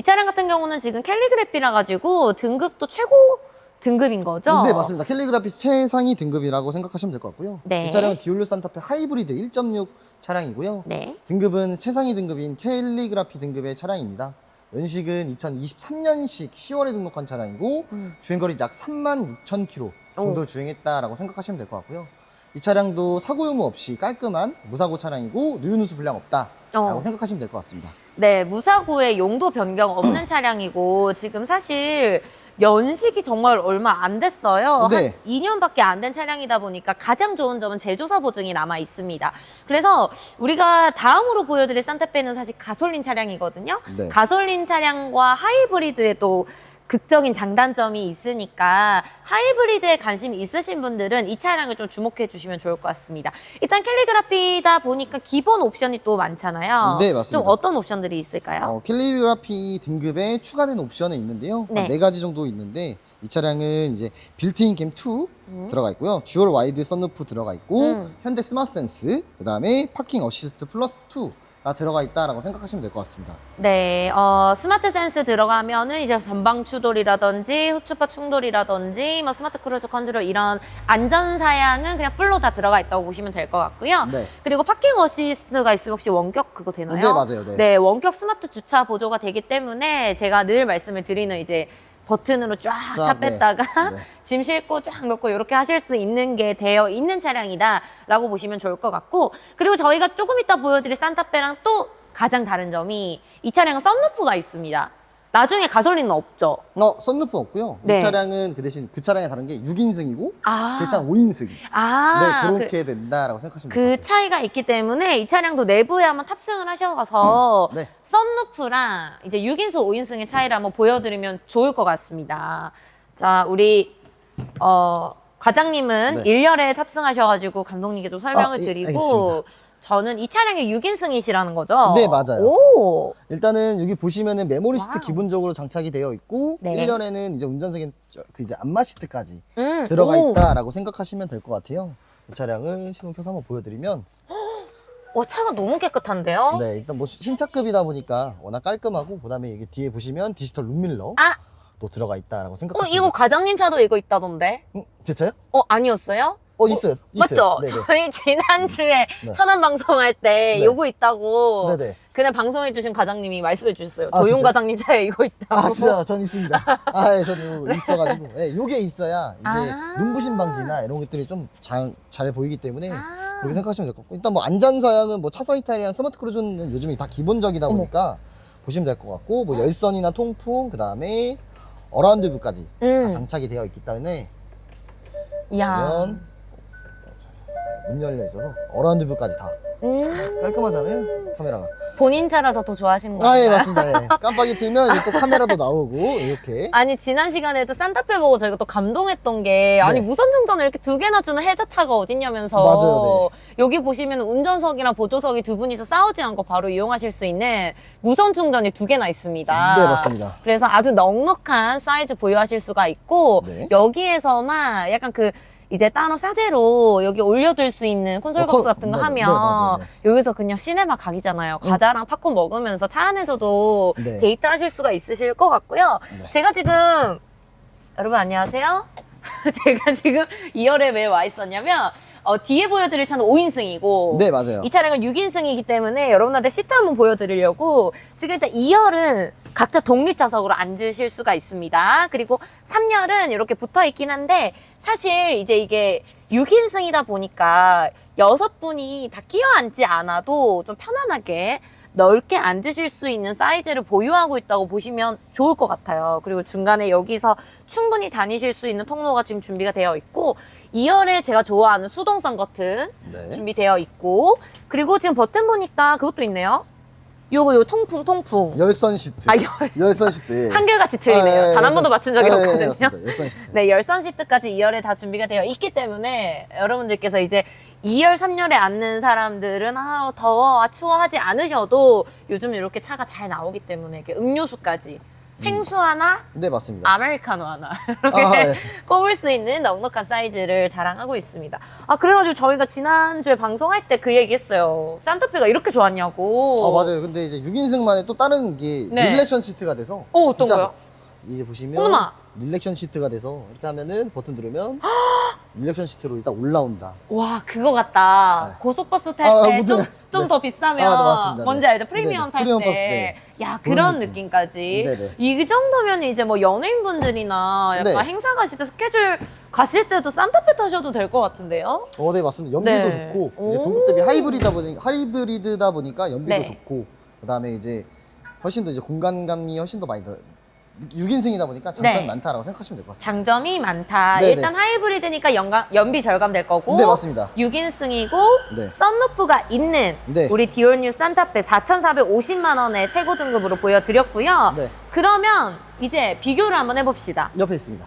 이 차량 같은 경우는 지금 캘리그래피라 가지고 등급도 최고 등급인 거죠? 네, 맞습니다. 캘리그라피 최상위 등급이라고 생각하시면 될 것 같고요. 네. 이 차량은 디올료 산타페 하이브리드 1.6 차량이고요. 네. 등급은 최상위 등급인 캘리그라피 등급의 차량입니다. 연식은 2023년식 10월에 등록한 차량이고 음. 주행거리 약 3만 6천 킬로 정도 오. 주행했다라고 생각하시면 될 것 같고요. 이 차량도 사고 유무 없이 깔끔한 무사고 차량이고 누유누수 불량 없다 라고 어. 생각하시면 될 것 같습니다. 네, 무사고의 용도 변경 없는 차량이고 지금 사실 연식이 정말 얼마 안 됐어요. 네. 한 2년밖에 안 된 차량이다 보니까 가장 좋은 점은 제조사 보증이 남아 있습니다. 그래서 우리가 다음으로 보여드릴 산타페는 사실 가솔린 차량이거든요. 네. 가솔린 차량과 하이브리드의 또 극적인 장단점이 있으니까 하이브리드에 관심이 있으신 분들은 이 차량을 좀 주목해 주시면 좋을 것 같습니다. 일단 캘리그라피다 보니까 기본 옵션이 또 많잖아요. 네, 맞습니다. 좀 어떤 옵션들이 있을까요? 어, 캘리그라피 등급에 추가된 옵션이 있는데요. 네. 한네 가지 정도 있는데 이 차량은 이제 빌트인 캠2 음. 들어가 있고요. 듀얼 와이드 썬루프 들어가 있고 음. 현대 스마트 센스, 그다음에 파킹 어시스트 플러스 2 가 들어가 있다라고 생각하시면 될 것 같습니다. 네, 어, 스마트 센스 들어가면은 이제 전방 추돌이라든지 후추파 충돌이라든지 뭐 스마트 크루즈 컨트롤 이런 안전 사양은 그냥 풀로 다 들어가 있다고 보시면 될 것 같고요. 네. 그리고 파킹 어시스트가 있으면 혹시 원격 그거 되나요? 네, 맞아요. 네. 네, 원격 스마트 주차 보조가 되기 때문에 제가 늘 말씀을 드리는 이제 버튼으로 쫙차 쫙, 네. 뺐다가 네. 짐 싣고 쫙 넣고 이렇게 하실 수 있는 게 되어 있는 차량이다라고 보시면 좋을 것 같고 그리고 저희가 조금 이따 보여드릴 산타페랑 또 가장 다른 점이 이 차량은 썬루프가 있습니다. 나중에 가솔린은 없죠. 어, 썬루프 없고요. 네. 이 차량은 그 대신 그 차량에 다른 게 6인승이고 아, 그 차량 5인승. 아, 네, 그- 그렇게 된다라고 생각하시면 그 될것 같아요. 차이가 있기 때문에 이 차량도 내부에 한번 탑승을 하셔서 네. 썬루프랑 이제 6인승, 5인승의 차이를 한번 보여드리면 좋을 것 같습니다. 자, 우리 어, 과장님은 네. 일 1열에 탑승하셔가지고 감독님께도 설명을 아, 예, 드리고 알겠습니다. 저는 이 차량이 6인승이시라는 거죠? 네, 맞아요. 오, 일단은 여기 보시면은 메모리 시트 와우. 기본적으로 장착이 되어 있고 네. 1열에는 이제 운전석에 저- 그 이제 안마 시트까지 음, 들어가 오. 있다라고 생각하시면 될 것 같아요. 이 차량을 시동 켜서 한번 보여드리면 와, 차가 너무 깨끗한데요? 네 일단 뭐 신차급이다 보니까 워낙 깔끔하고 그다음에 이게 뒤에 보시면 디지털 룸밀러 아, 또 들어가 있다라고 어, 생각하시면 이거 과장님 차도 이거 있다던데? 음, 제 차요? 어, 아니었어요? 어 있어요. 있어요. 맞죠? 네네. 저희 지난주에 네. 천안 방송할 때 네. 요거 있다고 네네. 그날 방송해주신 과장님이 말씀해 주셨어요. 아, 도윤 진짜요? 과장님 차에 이거 있다고. 아 진짜 전 있습니다. 아 예, 저는 이거 있어가지고 예, 요게 있어야 이제 아. 눈부신 방지나 이런 것들이 좀 잘 잘 보이기 때문에 아. 그렇게 생각하시면 될 것 같고 일단 뭐 안전사양은 뭐 차선 이탈이랑 스마트 크루즈는 요즘에 다 기본적이다 어머. 보니까 보시면 될 것 같고 뭐 열선이나 통풍 그 다음에 어라운드 뷰까지 다 음. 장착이 되어 있기 때문에 이야. 보시면 네, 문 열려 있어서 어라운드 뷰까지 다 음. 깔끔하잖아요 카메라가 본인 차라서 더 좋아하시는 거예요? 아예 맞습니다 예. 깜빡이 틀면 이또 카메라도 나오고 이렇게 아니 지난 시간에도 산타페 보고 저희가 또 감동했던 게 아니 네. 무선 충전을 이렇게 두 개나 주는 해자차가 어딨냐면서 맞아요, 여기 보시면 운전석이랑 보조석이 두 분이서 싸우지 않고 바로 이용하실 수 있는 무선 충전이 두 개나 있습니다. 네 맞습니다 그래서 아주 넉넉한 사이즈 보유하실 수가 있고 네. 여기에서만 약간 그 이제 따로 사제로 여기 올려둘 수 있는 콘솔 어, 박스 콘- 같은 거 네, 하면 네, 맞아요, 네. 여기서 그냥 시네마 각이잖아요. 과자랑 팝콘 먹으면서 차 안에서도 네. 데이트 하실 수가 있으실 것 같고요. 네. 제가 지금 여러분 안녕하세요. 제가 지금 2열에 왜 와 있었냐면 어, 뒤에 보여드릴 차는 5인승이고 네 맞아요 이 차량은 6인승이기 때문에 여러분한테 시트 한번 보여드리려고 지금 일단 2열은 각자 독립 좌석으로 앉으실 수가 있습니다. 그리고 3열은 이렇게 붙어 있긴 한데 사실 이제 이게 6인승이다 보니까 여섯 분이 다 끼어 앉지 않아도 좀 편안하게 넓게 앉으실 수 있는 사이즈를 보유하고 있다고 보시면 좋을 것 같아요. 그리고 중간에 여기서 충분히 다니실 수 있는 통로가 지금 준비가 되어 있고 2열에 제가 좋아하는 수동선 버튼 네. 준비되어 있고 그리고 지금 버튼 보니까 그것도 있네요. 요거 요 통풍 통풍. 열선 시트 아, 열- 열선 시트 예. 한결같이 틀리네요. 아, 예, 단 한 열선 번도 시트. 맞춘 적이 아, 예, 예, 없거든요. 맞습니다. 열선 시트 네, 열선 시트까지 2열에 다 준비가 되어 있기 때문에 여러분들께서 이제 2열, 3열에 앉는 사람들은 아, 더워, 아, 추워 하지 않으셔도 요즘 이렇게 차가 잘 나오기 때문에 이렇게 음료수까지 생수 하나, 네, 맞습니다. 아메리카노 하나 이렇게 아, 네. 꼽을 수 있는 넉넉한 사이즈를 자랑하고 있습니다. 아 그래가지고 저희가 지난주에 방송할 때 그 얘기했어요. 산타페가 이렇게 좋았냐고. 어, 맞아요. 근데 이제 6인승만의 또 다른 게 네. 릴렉션 시트가 돼서 어, 어떤. 거요? 이제 보시면 어머나. 릴렉션 시트가 돼서 이렇게 하면은 버튼 누르면 릴렉션 시트로 일단 올라온다. 와 그거 같다. 네. 고속버스 아, 탈때 무슨- 좀좀더 네. 비싸면 아, 네, 맞습니다. 뭔지 네. 알죠? 프리미엄 네네. 탈 프리미엄 때. 버스, 네. 야 그런 그런 느낌. 느낌까지. 네네. 이 정도면 이제 뭐 연예인분들이나 약간 네. 행사 가실 때 스케줄 가실 때도 산타페 타셔도 될 것 같은데요? 어, 네, 맞습니다. 연비도 네. 좋고 이제 오. 동급 대비 하이브리드다 보니 하이브리드다 보니까 연비도 네. 좋고 그다음에 이제 훨씬 더 이제 공간감이 훨씬 더 많이 더 6인승이다 보니까 장점이 네. 많다라고 생각하시면 될 것 같습니다. 장점이 많다. 네네. 일단 하이브리드니까 연가, 연비 절감될 거고 네, 맞습니다. 6인승이고 네. 썬루프가 있는 네. 우리 디올뉴 산타페 4,450만 원의 최고 등급으로 보여드렸고요. 네. 그러면 이제 비교를 한번 해봅시다. 옆에 있습니다.